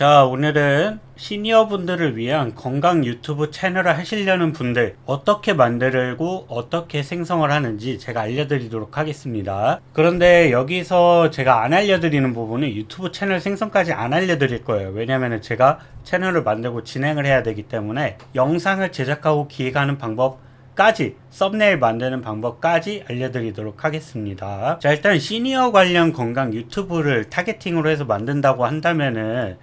자, 오늘은 시니어 분들을 위한 건강 유튜브 채널을 하시려는 분들 어떻게 만들고 어떻게 생성을 하는지 제가 알려드리도록 하겠습니다. 그런데 여기서 제가 안 알려드리는 부분은 유튜브 채널 생성까지 안 알려드릴 거예요. 왜냐면 제가 채널을 만들고 진행을 해야 되기 때문에 영상을 제작하고 기획하는 방법 까지 썸네일 만드는 방법까지 알려드리도록 하겠습니다. 자 일단 시니어 관련 건강 유튜브를 타겟팅으로 해서 만든다고 한다면은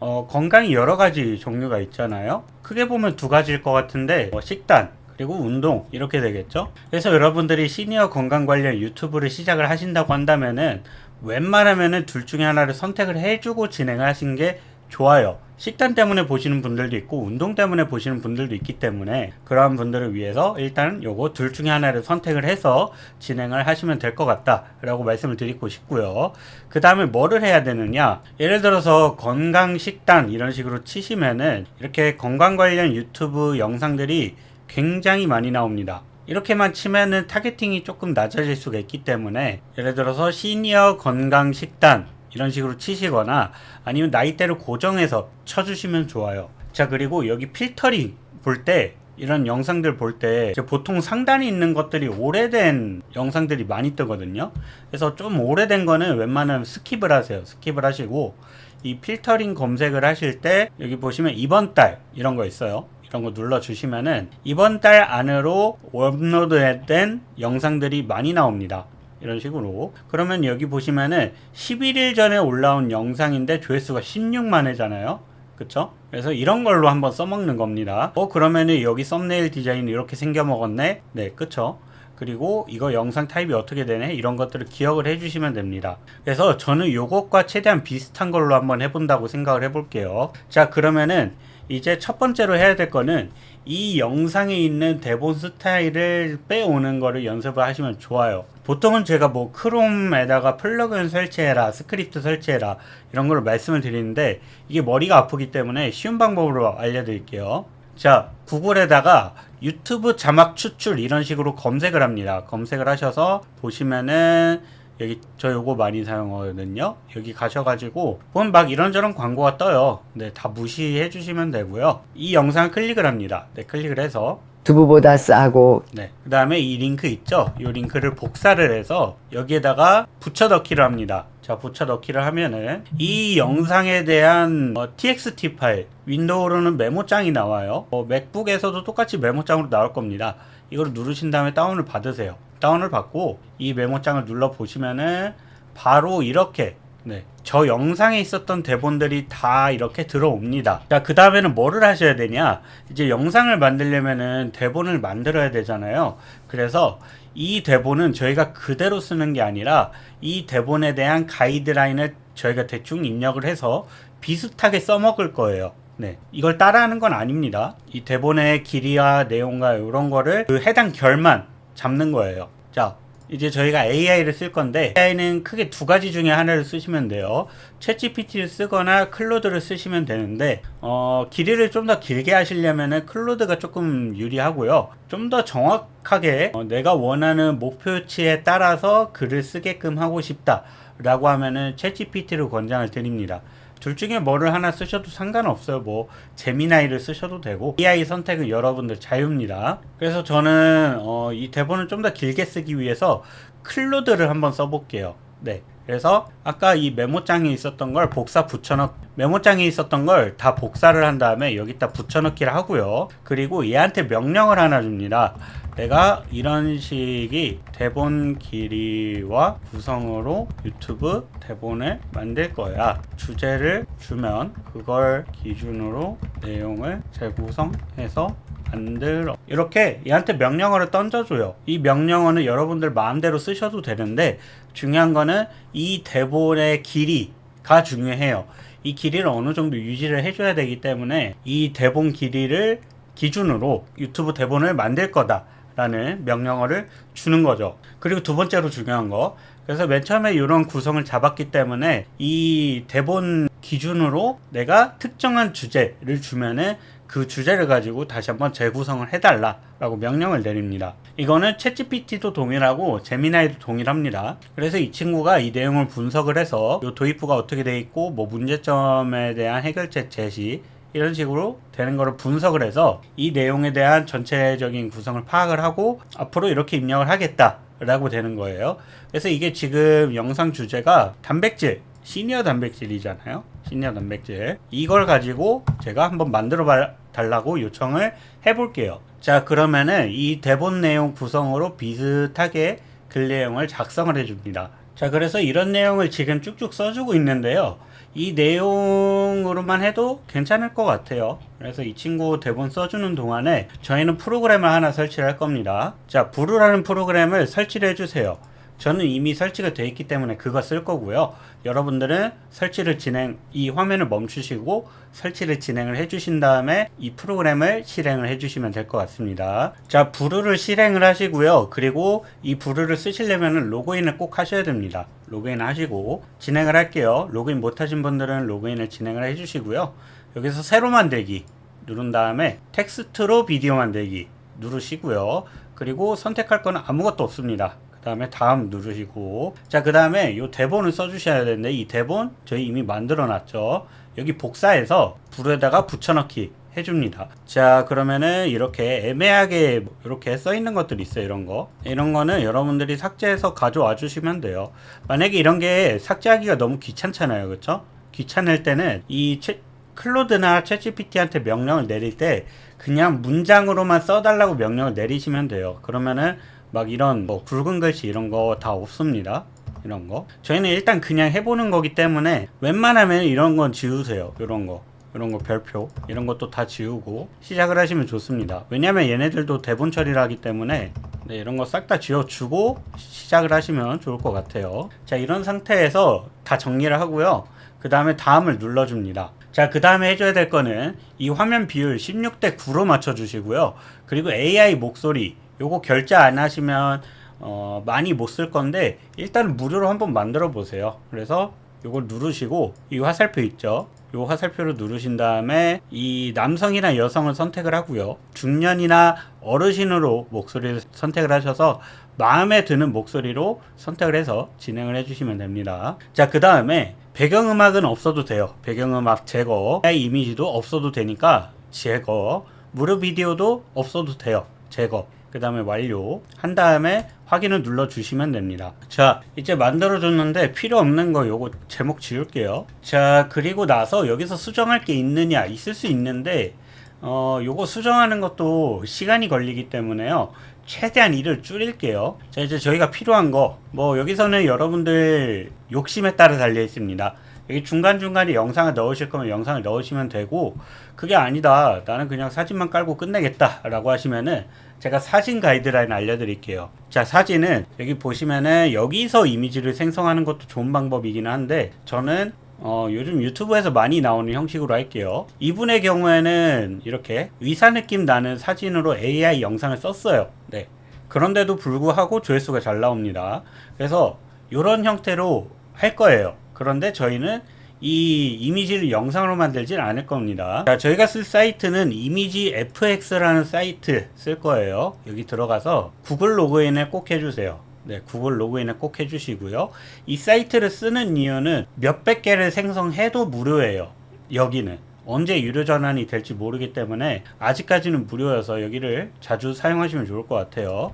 어, 건강이 여러 가지 종류가 있잖아요. 크게 보면 두 가지일 것 같은데 뭐 식단 그리고 운동 이렇게 되겠죠. 그래서 여러분들이 시니어 건강 관련 유튜브를 시작을 하신다고 한다면은 웬만하면은 둘 중에 하나를 선택을 해주고 진행을 하신 게 좋아요. 식단 때문에 보시는 분들도 있고 운동 때문에 보시는 분들도 있기 때문에 그러한 분들을 위해서 일단 요거 둘 중에 하나를 선택을 해서 진행을 하시면 될 것 같다 라고 말씀을 드리고 싶고요. 그 다음에 뭐를 해야 되느냐? 예를 들어서 건강 식단 이런 식으로 치시면은 이렇게 건강 관련 유튜브 영상들이 굉장히 많이 나옵니다. 이렇게만 치면은 타겟팅이 조금 낮아질 수가 있기 때문에 예를 들어서 시니어 건강 식단 이런 식으로 치시거나 아니면 나이대를 고정해서 쳐주시면 좋아요. 자, 그리고 여기 필터링 볼 때 이런 영상들 볼 때 보통 상단에 있는 것들이 오래된 영상들이 많이 뜨거든요. 그래서 좀 오래된 거는 웬만하면 스킵을 하세요. 스킵을 하시고 이 필터링 검색을 하실 때 여기 보시면 이번 달 이런 거 있어요. 이런 거 눌러 주시면은 이번 달 안으로 업로드된 영상들이 많이 나옵니다. 이런 식으로. 그러면 여기 보시면은 11일 전에 올라온 영상인데 조회수가 16만 회잖아요. 그쵸? 그래서 이런 걸로 한번 써먹는 겁니다. 어 그러면은 여기 썸네일 디자인 이렇게 생겨 먹었네? 네 그쵸? 그리고 이거 영상 타입이 어떻게 되네? 이런 것들을 기억을 해주시면 됩니다. 그래서 저는 요것과 최대한 비슷한 걸로 한번 해본다고 생각을 해볼게요. 자 그러면은 이제 첫 번째로 해야 될 거는 이 영상에 있는 대본 스타일을 빼오는 거를 연습을 하시면 좋아요. 보통은 제가 뭐 크롬에다가 플러그인 설치해라, 스크립트 설치해라 이런 걸 말씀을 드리는데 이게 머리가 아프기 때문에 쉬운 방법으로 알려드릴게요. 자, 구글에다가 유튜브 자막 추출 이런 식으로 검색을 합니다. 검색을 하셔서 보시면은 여기 저 요거 많이 사용하거든요. 여기 가셔가지고 보면 막 이런저런 광고가 떠요. 네, 다 무시해 주시면 되고요. 이 영상을 클릭을 합니다. 네, 클릭을 해서 두부보다 싸고 네. 그 다음에 이 링크 있죠? 이 링크를 복사를 해서 여기에다가 붙여 넣기를 합니다. 자, 붙여 넣기를 하면은 이 영상에 대한 어, txt 파일, 윈도우로는 메모장이 나와요. 어, 맥북에서도 똑같이 메모장으로 나올 겁니다. 이걸 누르신 다음에 다운을 받으세요. 다운을 받고 이 메모장을 눌러 보시면은 바로 이렇게 네. 저 영상에 있었던 대본들이 다 이렇게 들어옵니다. 자, 그 다음에는 뭐를 하셔야 되냐? 이제 영상을 만들려면은 대본을 만들어야 되잖아요. 그래서 이 대본은 저희가 그대로 쓰는 게 아니라 이 대본에 대한 가이드라인을 저희가 대충 입력을 해서 비슷하게 써먹을 거예요. 네. 이걸 따라하는 건 아닙니다. 이 대본의 길이와 내용과 이런 거를 그 해당 결만 잡는 거예요. 자, 이제 저희가 AI를 쓸 건데 AI는 크게 두 가지 중에 하나를 쓰시면 돼요. 챗GPT를 쓰거나 클로드를 쓰시면 되는데 어, 길이를 좀 더 길게 하시려면은 클로드가 조금 유리하고요. 좀 더 정확하게 어, 내가 원하는 목표치에 따라서 글을 쓰게끔 하고 싶다 라고 하면은 챗GPT를 권장을 드립니다. 둘 중에 뭐를 하나 쓰셔도 상관없어요. 뭐 제미나이를 쓰셔도 되고 AI 선택은 여러분들 자유입니다. 그래서 저는 어, 이 대본을 좀 더 길게 쓰기 위해서 클로드를 한번 써볼게요. 네. 그래서 아까 이 메모장에 있었던 걸 복사 붙여넣 메모장에 있었던 걸 다 복사를 한 다음에 여기다 붙여넣기를 하고요. 그리고 얘한테 명령을 하나 줍니다. 내가 이런 식이 대본 길이와 구성으로 유튜브 대본을 만들 거야. 주제를 주면 그걸 기준으로 내용을 재구성해서 만들어. 이렇게 얘한테 명령어를 던져줘요. 이 명령어는 여러분들 마음대로 쓰셔도 되는데 중요한 거는 이 대본의 길이가 중요해요. 이 길이를 어느 정도 유지를 해줘야 되기 때문에 이 대본 길이를 기준으로 유튜브 대본을 만들 거다. 라는 명령어를 주는 거죠. 그리고 두 번째로 중요한 거. 그래서 맨 처음에 이런 구성을 잡았기 때문에 이 대본 기준으로 내가 특정한 주제를 주면은 그 주제를 가지고 다시 한번 재구성을 해달라라고 명령을 내립니다. 이거는 챗GPT도 동일하고 제미나이도 동일합니다. 그래서 이 친구가 이 내용을 분석을 해서 이 도입부가 어떻게 돼 있고 뭐 문제점에 대한 해결책 제시 이런 식으로 되는 거를 분석을 해서 이 내용에 대한 전체적인 구성을 파악을 하고 앞으로 이렇게 입력을 하겠다 라고 되는 거예요. 그래서 이게 지금 영상 주제가 단백질, 시니어 단백질이잖아요. 시니어 단백질. 이걸 가지고 제가 한번 만들어 봐- 달라고 요청을 해볼게요. 자, 그러면은 이 대본 내용 구성으로 비슷하게 글 내용을 작성을 해줍니다. 자, 그래서 이런 내용을 지금 쭉쭉 써주고 있는데요. 이 내용으로만 해도 괜찮을 것 같아요. 그래서 이 친구 대본 써주는 동안에 저희는 프로그램을 하나 설치를 할 겁니다. 자, 부루라는 프로그램을 설치를 해주세요. 저는 이미 설치가 되어 있기 때문에 그거 쓸 거고요. 여러분들은 설치를 진행, 이 화면을 멈추시고 설치를 진행을 해주신 다음에 이 프로그램을 실행을 해주시면 될 것 같습니다. 자, 부루를 실행을 하시고요. 그리고 이 부루를 쓰시려면 로그인을 꼭 하셔야 됩니다. 로그인 하시고 진행을 할게요. 로그인 못하신 분들은 로그인을 진행을 해주시고요. 여기서 새로 만들기 누른 다음에 텍스트로 비디오 만들기 누르시고요. 그리고 선택할 거는 아무것도 없습니다. 그 다음에 다음 누르시고. 자 그 다음에 이 대본을 써주셔야 되는데 이 대본 저희 이미 만들어 놨죠. 여기 복사해서 불에다가 붙여넣기 해줍니다. 자 그러면은 이렇게 애매하게 이렇게 써 있는 것들이 있어요 이런 거. 이런 거는 여러분들이 삭제해서 가져와 주시면 돼요. 만약에 이런 게 삭제하기가 너무 귀찮잖아요 그쵸? 귀찮을 때는 이 채, 클로드나 챗GPT한테 명령을 내릴 때 그냥 문장으로만 써달라고 명령을 내리시면 돼요. 그러면은 막 이런 뭐 굵은 글씨 이런 거 다 없습니다. 이런 거. 저희는 일단 그냥 해보는 거기 때문에 웬만하면 이런 건 지우세요. 이런 거. 이런 거 별표 이런 것도 다 지우고 시작을 하시면 좋습니다. 왜냐면 얘네들도 대본 처리를 하기 때문에 네, 이런 거 싹 다 지워주고 시작을 하시면 좋을 것 같아요. 자 이런 상태에서 다 정리를 하고요. 그 다음에 다음을 눌러줍니다. 자, 그 다음에 해줘야 될 거는 이 화면 비율 16대 9로 맞춰 주시고요. 그리고 AI 목소리, 요거 결제 안 하시면, 어, 많이 못 쓸 건데, 일단 무료로 한번 만들어 보세요. 그래서 요걸 누르시고, 이 화살표 있죠? 요 화살표를 누르신 다음에, 이 남성이나 여성을 선택을 하고요. 중년이나 어르신으로 목소리를 선택을 하셔서, 마음에 드는 목소리로 선택을 해서 진행을 해주시면 됩니다. 자, 그 다음에 배경음악은 없어도 돼요. 배경음악 제거. 이미지도 없어도 되니까 제거. 무료 비디오도 없어도 돼요. 제거. 그 다음에 완료. 한 다음에 확인을 눌러 주시면 됩니다. 자, 이제 만들어 줬는데 필요 없는 거 요거 제목 지울게요. 자, 그리고 나서 여기서 수정할 게 있느냐? 있을 수 있는데, 어, 요거 수정하는 것도 시간이 걸리기 때문에요. 최대한 일을 줄일게요. 자, 이제 저희가 필요한 거, 뭐, 여기서는 여러분들 욕심에 따라 달려 있습니다. 여기 중간중간에 영상을 넣으실 거면 영상을 넣으시면 되고, 그게 아니다. 나는 그냥 사진만 깔고 끝내겠다. 라고 하시면은, 제가 사진 가이드라인 알려드릴게요. 자, 사진은 여기 보시면은 여기서 이미지를 생성하는 것도 좋은 방법이긴 한데, 저는 어, 요즘 유튜브에서 많이 나오는 형식으로 할게요. 이분의 경우에는 이렇게 의사 느낌 나는 사진으로 AI 영상을 썼어요. 네. 그런데도 불구하고 조회수가 잘 나옵니다. 그래서 이런 형태로 할 거예요. 그런데 저희는 이 이미지를 영상으로 만들진 않을 겁니다. 자, 저희가 쓸 사이트는 이미지 FX라는 사이트 쓸 거예요. 여기 들어가서 구글 로그인을 꼭 해주세요. 네, 구글 로그인을 꼭 해주시고요. 이 사이트를 쓰는 이유는 몇백 개를 생성해도 무료예요. 여기는. 언제 유료 전환이 될지 모르기 때문에 아직까지는 무료여서 여기를 자주 사용하시면 좋을 것 같아요.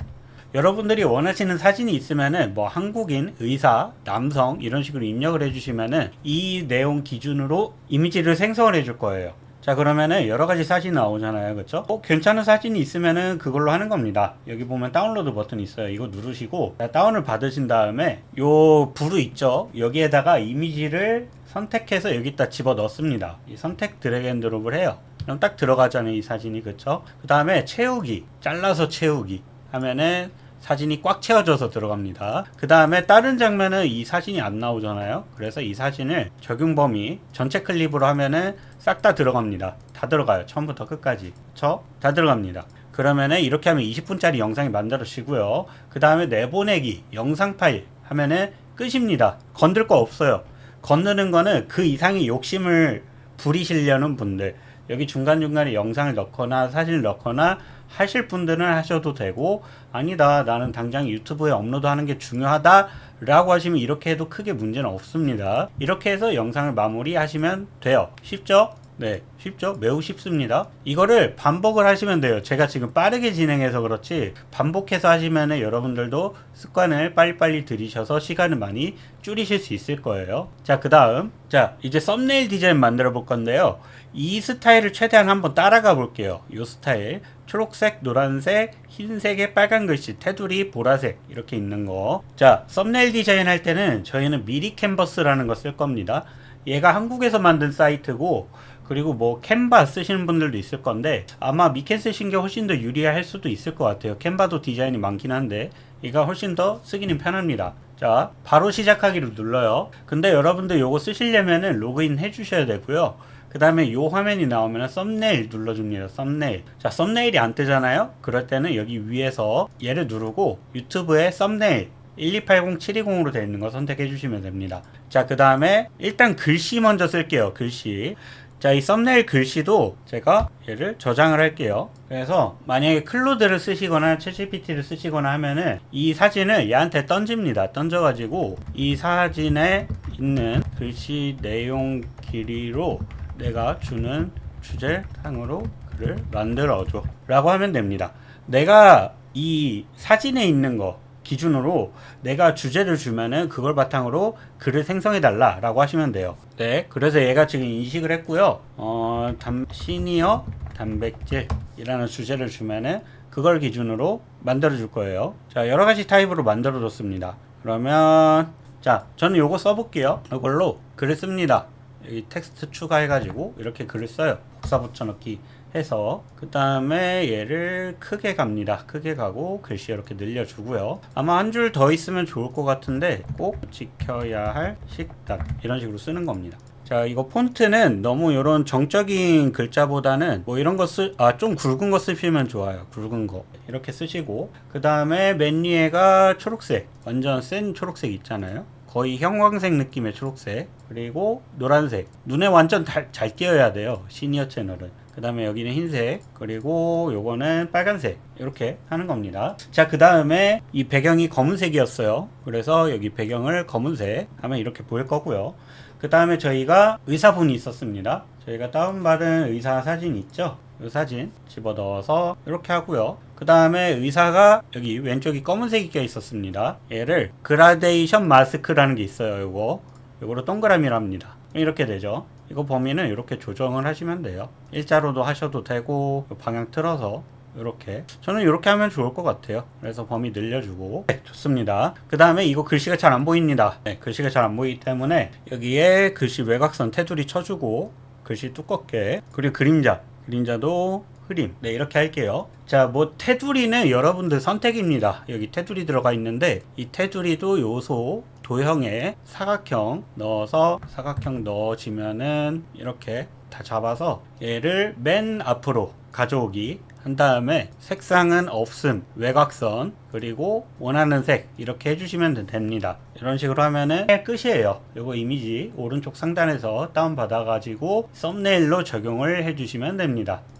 여러분들이 원하시는 사진이 있으면은 뭐 한국인, 의사, 남성 이런 식으로 입력을 해주시면은 이 내용 기준으로 이미지를 생성을 해줄 거예요. 자 그러면은 여러 가지 사진 나오잖아요. 그쵸? 어, 괜찮은 사진이 있으면은 그걸로 하는 겁니다. 여기 보면 다운로드 버튼 있어요. 이거 누르시고 자, 다운을 받으신 다음에 요 부루 있죠? 여기에다가 이미지를 선택해서 여기다 집어 넣습니다. 이 선택 드래그 앤 드롭을 해요. 그럼 딱 들어가잖아요 이 사진이. 그쵸? 그 다음에 채우기. 잘라서 채우기. 하면은 사진이 꽉 채워져서 들어갑니다. 그 다음에 다른 장면은 이 사진이 안 나오잖아요. 그래서 이 사진을 적용 범위 전체 클립으로 하면은 싹 다 들어갑니다. 다 들어가요. 처음부터 끝까지. 저 다 들어갑니다. 그러면은 이렇게 하면 20분짜리 영상이 만들어지고요. 그 다음에 내보내기 영상 파일 하면은 끝입니다. 건들 거 없어요. 건드는 거는 그 이상의 욕심을 부리시려는 분들. 여기 중간중간에 영상을 넣거나 사진을 넣거나 하실 분들은 하셔도 되고 아니다 나는 당장 유튜브에 업로드하는 게 중요하다 라고 하시면 이렇게 해도 크게 문제는 없습니다. 이렇게 해서 영상을 마무리 하시면 돼요. 쉽죠? 네 쉽죠? 매우 쉽습니다. 이거를 반복을 하시면 돼요. 제가 지금 빠르게 진행해서 그렇지 반복해서 하시면 여러분들도 습관을 빨리빨리 들이셔서 시간을 많이 줄이실 수 있을 거예요. 자 그 다음. 자 이제 썸네일 디자인 만들어 볼 건데요. 이 스타일을 최대한 한번 따라가 볼게요. 이 스타일. 초록색 노란색 흰색에 빨간 글씨 테두리 보라색 이렇게 있는 거 자 썸네일 디자인 할 때는 저희는 미리 캔버스라는 거 쓸 겁니다. 얘가 한국에서 만든 사이트고 그리고 뭐 캔바 쓰시는 분들도 있을 건데 아마 미캔 쓰신 게 훨씬 더 유리할 수도 있을 것 같아요. 캔바도 디자인이 많긴 한데 얘가 훨씬 더 쓰기는 편합니다. 자 바로 시작하기를 눌러요. 근데 여러분들 요거 쓰시려면은 로그인 해 주셔야 되고요. 그 다음에 요 화면이 나오면 썸네일 눌러줍니다. 썸네일. 자 썸네일이 안 뜨잖아요? 그럴 때는 여기 위에서 얘를 누르고 유튜브에 썸네일 1280720으로 되어 있는 거 선택해 주시면 됩니다. 자 그 다음에 일단 글씨 먼저 쓸게요 글씨 자, 이 썸네일 글씨도 제가 얘를 저장을 할게요. 그래서 만약에 클로드를 쓰시거나 챗GPT를 쓰시거나 하면은 이 사진을 얘한테 던집니다. 던져가지고 이 사진에 있는 글씨 내용 길이로 내가 주는 주제상으로 글을 만들어줘. 라고 하면 됩니다. 내가 이 사진에 있는 거 기준으로 내가 주제를 주면은 그걸 바탕으로 글을 생성해 달라 라고 하시면 돼요. 네 그래서 얘가 지금 인식을 했고요. 어 담, 시니어 단백질이라는 주제를 주면은 그걸 기준으로 만들어 줄 거예요. 자 여러 가지 타입으로 만들어 줬습니다. 그러면 자 저는 요거 써 볼게요. 이걸로 글을 씁니다. 여기 텍스트 추가해 가지고 이렇게 글을 써요. 복사 붙여넣기 해서 그 다음에 얘를 크게 갑니다. 크게 가고 글씨 이렇게 늘려주고요. 아마 한 줄 더 있으면 좋을 것 같은데 꼭 지켜야 할 식단 이런 식으로 쓰는 겁니다. 자 이거 폰트는 너무 이런 정적인 글자보다는 뭐 이런 거쓰아좀 굵은 거 쓰시면 좋아요. 굵은 거. 이렇게 쓰시고 그 다음에 맨 위에가 초록색. 완전 센 초록색 있잖아요. 거의 형광색 느낌의 초록색. 그리고 노란색. 눈에 완전 달, 잘 띄어야 돼요. 시니어 채널은 그 다음에 여기는 흰색 그리고 요거는 빨간색. 이렇게 하는 겁니다. 자 그 다음에 이 배경이 검은색이었어요. 그래서 여기 배경을 검은색 하면 이렇게 보일 거고요. 그 다음에 저희가 의사분이 있었습니다. 저희가 다운받은 의사 사진 있죠? 이 사진 집어넣어서 이렇게 하고요. 그 다음에 의사가 여기 왼쪽이 검은색이 껴 있었습니다. 얘를 그라데이션 마스크라는 게 있어요 요거. 요거로 동그라미로 합니다. 이렇게 되죠 이거 범위는 이렇게 조정을 하시면 돼요. 일자로도 하셔도 되고 방향 틀어서 이렇게. 저는 이렇게 하면 좋을 것 같아요. 그래서 범위 늘려주고. 네, 좋습니다. 그 다음에 이거 글씨가 잘 안 보입니다. 네, 글씨가 잘 안 보이기 때문에 여기에 글씨 외곽선 테두리 쳐주고 글씨 두껍게. 그리고 그림자. 그림자도 흐림. 네 이렇게 할게요. 자 뭐 테두리는 여러분들 선택입니다. 여기 테두리 들어가 있는데 이 테두리도 요소 도형의 사각형 넣어서 사각형 넣어지면은 이렇게 다 잡아서 얘를 맨 앞으로 가져오기 한 다음에 색상은 없음 외곽선 그리고 원하는 색 이렇게 해주시면 됩니다. 이런 식으로 하면은 끝이에요. 요거 이미지 오른쪽 상단에서 다운 받아 가지고 썸네일로 적용을 해주시면 됩니다. 네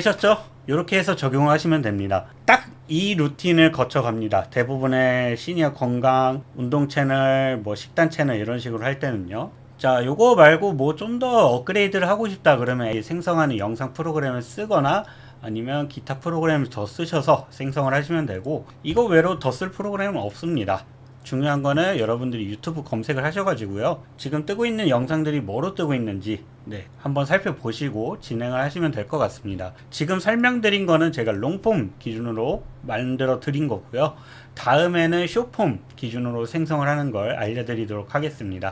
되셨죠? 이렇게 해서 적용하시면 됩니다. 딱 이 루틴을 거쳐 갑니다. 대부분의 시니어 건강 운동 채널 뭐 식단 채널 이런 식으로 할 때는요. 자 요거 말고 뭐 좀 더 업그레이드를 하고 싶다 그러면 이 생성하는 영상 프로그램을 쓰거나 아니면 기타 프로그램을 더 쓰셔서 생성을 하시면 되고 이거 외로 더 쓸 프로그램은 없습니다 중요한 거는 여러분들이 유튜브 검색을 하셔가지고요. 지금 뜨고 있는 영상들이 뭐로 뜨고 있는지 네, 한번 살펴보시고 진행을 하시면 될 것 같습니다. 지금 설명드린 거는 제가 롱폼 기준으로 만들어 드린 거고요. 다음에는 쇼폼 기준으로 생성을 하는 걸 알려드리도록 하겠습니다.